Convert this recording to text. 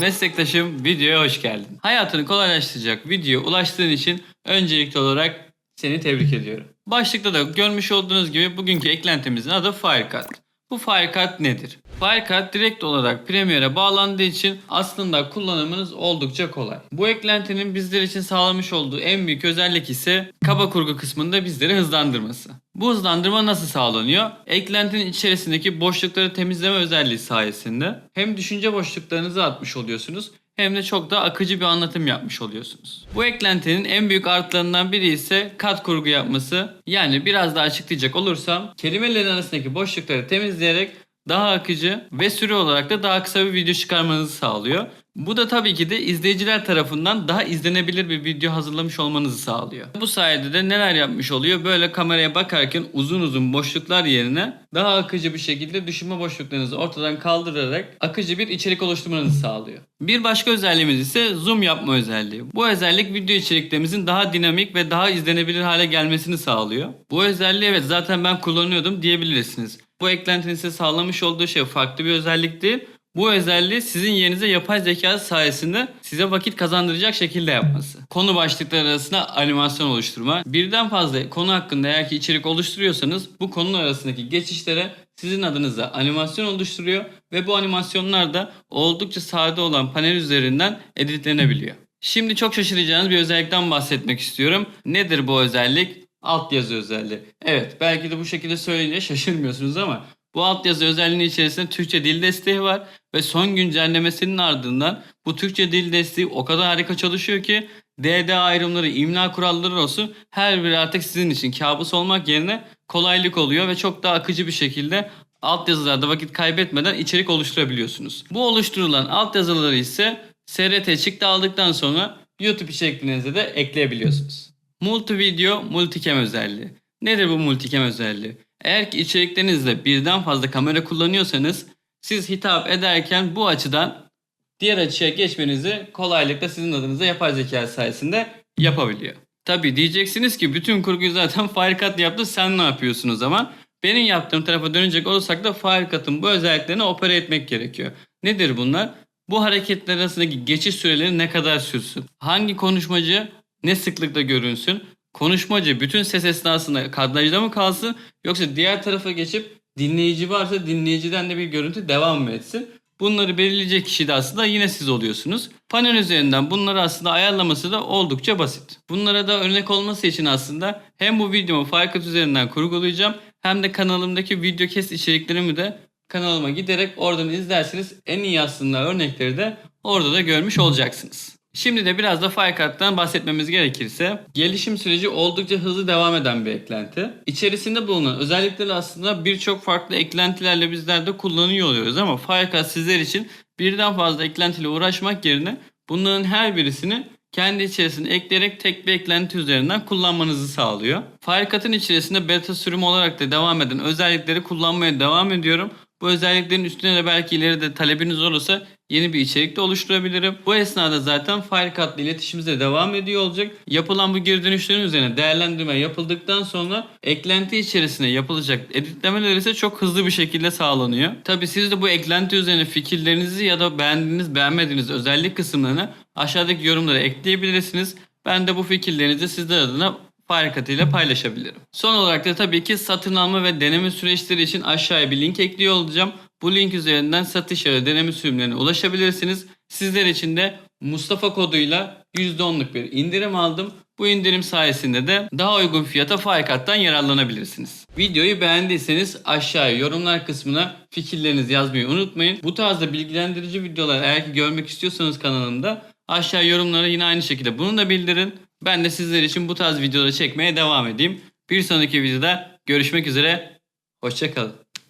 Meslektaşım videoya hoş geldin. Hayatını kolaylaştıracak video ulaştığın için öncelikli olarak seni tebrik ediyorum. Başlıkta da görmüş olduğunuz gibi bugünkü eklentimizin adı Firecut. Bu Firecut nedir? Firecut direkt olarak Premiere'e bağlandığı için aslında kullanımınız oldukça kolay. Bu eklentinin bizler için sağlamış olduğu en büyük özellik ise kaba kurgu kısmında bizleri hızlandırması. Bu hızlandırma nasıl sağlanıyor? Eklentinin içerisindeki boşlukları temizleme özelliği sayesinde hem düşünce boşluklarınızı atmış oluyorsunuz hem de çok daha akıcı bir anlatım yapmış oluyorsunuz. Bu eklentinin en büyük artılarından biri ise kat kurgu yapması. Yani biraz daha açıklayacak olursam kelimelerin arasındaki boşlukları temizleyerek daha akıcı ve süre olarak da daha kısa bir video çıkarmanızı sağlıyor. Bu da tabii ki de izleyiciler tarafından daha izlenebilir bir video hazırlamış olmanızı sağlıyor. Bu sayede de neler yapmış oluyor? Böyle kameraya bakarken uzun uzun boşluklar yerine daha akıcı bir şekilde düşünme boşluklarınızı ortadan kaldırarak akıcı bir içerik oluşturmanızı sağlıyor. Bir başka özelliğimiz ise zoom yapma özelliği. Bu özellik video içeriklerimizin daha dinamik ve daha izlenebilir hale gelmesini sağlıyor. Bu özelliği evet zaten ben kullanıyordum diyebilirsiniz. Bu eklentinin size sağlamış olduğu şey farklı bir özellik değil. Bu özelliği sizin yerinize yapay zeka sayesinde size vakit kazandıracak şekilde yapması. Konu başlıkları arasında animasyon oluşturma. Birden fazla konu hakkında eğer ki içerik oluşturuyorsanız bu konunun arasındaki geçişlere sizin adınıza animasyon oluşturuyor ve bu animasyonlar da oldukça sade olan panel üzerinden editlenebiliyor. Şimdi çok şaşıracağınız bir özellikten bahsetmek istiyorum. Nedir bu özellik? Altyazı özelliği. Evet belki de bu şekilde söyleyince şaşırmıyorsunuz ama bu altyazı özelliğinin içerisinde Türkçe dil desteği var ve son güncellemesinin ardından bu Türkçe dil desteği o kadar harika çalışıyor ki DD ayrımları, imla kuralları olsun her biri artık sizin için kabus olmak yerine kolaylık oluyor ve çok daha akıcı bir şekilde altyazılarda vakit kaybetmeden içerik oluşturabiliyorsunuz. Bu oluşturulan altyazıları ise SRT çıktı aldıktan sonra YouTube içeriklerinize de ekleyebiliyorsunuz. Multi video, multicam özelliği. Nedir bu multicam özelliği? Eğer ki içeriklerinizde birden fazla kamera kullanıyorsanız siz hitap ederken bu açıdan diğer açıya geçmenizi kolaylıkla sizin adınıza yapay zeka sayesinde yapabiliyor. Tabi diyeceksiniz ki bütün kurguyu zaten Firecut yaptı sen ne yapıyorsun o zaman? Benim yaptığım tarafa dönecek olursak da Firecut'ın bu özelliklerini opera etmek gerekiyor. Nedir bunlar? Bu hareketler arasındaki geçiş süreleri ne kadar sürsün? Hangi konuşmacı ne sıklıkla görünsün? Konuşmacı bütün ses esnasında kadrajda mı kalsın yoksa diğer tarafa geçip dinleyici varsa dinleyiciden de bir görüntü devam mı etsin? Bunları belirleyecek kişi de aslında yine siz oluyorsunuz. Panel üzerinden bunları aslında ayarlaması da oldukça basit. Bunlara da örnek olması için aslında hem bu videomu Firecut üzerinden kurgulayacağım hem de kanalımdaki video kes içeriklerimi de kanalıma giderek oradan izlerseniz en iyi aslında örnekleri de orada da görmüş olacaksınız. Şimdi de biraz da Firecut'tan bahsetmemiz gerekirse gelişim süreci oldukça hızlı devam eden bir eklenti. İçerisinde bulunan özellikleri aslında birçok farklı eklentilerle bizler de kullanıyor oluyoruz ama Firecut sizler için birden fazla eklentiyle uğraşmak yerine bunların her birisini kendi içerisine ekleyerek tek bir eklenti üzerinden kullanmanızı sağlıyor. Firecut'ın içerisinde beta sürümü olarak da devam eden özellikleri kullanmaya devam ediyorum. Bu özelliklerin üstüne de belki ileride talebiniz olursa yeni bir içerik de oluşturabilirim. Bu esnada zaten Firecut ile iletişimimiz de devam ediyor olacak. Yapılan bu geri dönüşlerin üzerine değerlendirme yapıldıktan sonra eklenti içerisine yapılacak editlemeler ise çok hızlı bir şekilde sağlanıyor. Tabi siz de bu eklenti üzerine fikirlerinizi ya da beğendiğiniz beğenmediğiniz özellik kısımlarını aşağıdaki yorumlara ekleyebilirsiniz. Ben de bu fikirlerinizi sizler adına ile paylaşabilirim. Son olarak da tabii ki satın alma ve deneme süreçleri için aşağıya bir link ekliyor olacağım. Bu link üzerinden satış ya da deneme sürümlerine ulaşabilirsiniz. Sizler için de Mustafa koduyla %10'luk bir indirim aldım. Bu indirim sayesinde de daha uygun fiyata Firecut'tan yararlanabilirsiniz. Videoyu beğendiyseniz aşağıya yorumlar kısmına fikirlerinizi yazmayı unutmayın. Bu tarzda bilgilendirici videolar eğer ki görmek istiyorsanız kanalımda aşağı yorumlara yine aynı şekilde bunu da bildirin. Ben de sizler için bu tarz videoları çekmeye devam edeyim. Bir sonraki videoda görüşmek üzere. Hoşçakalın.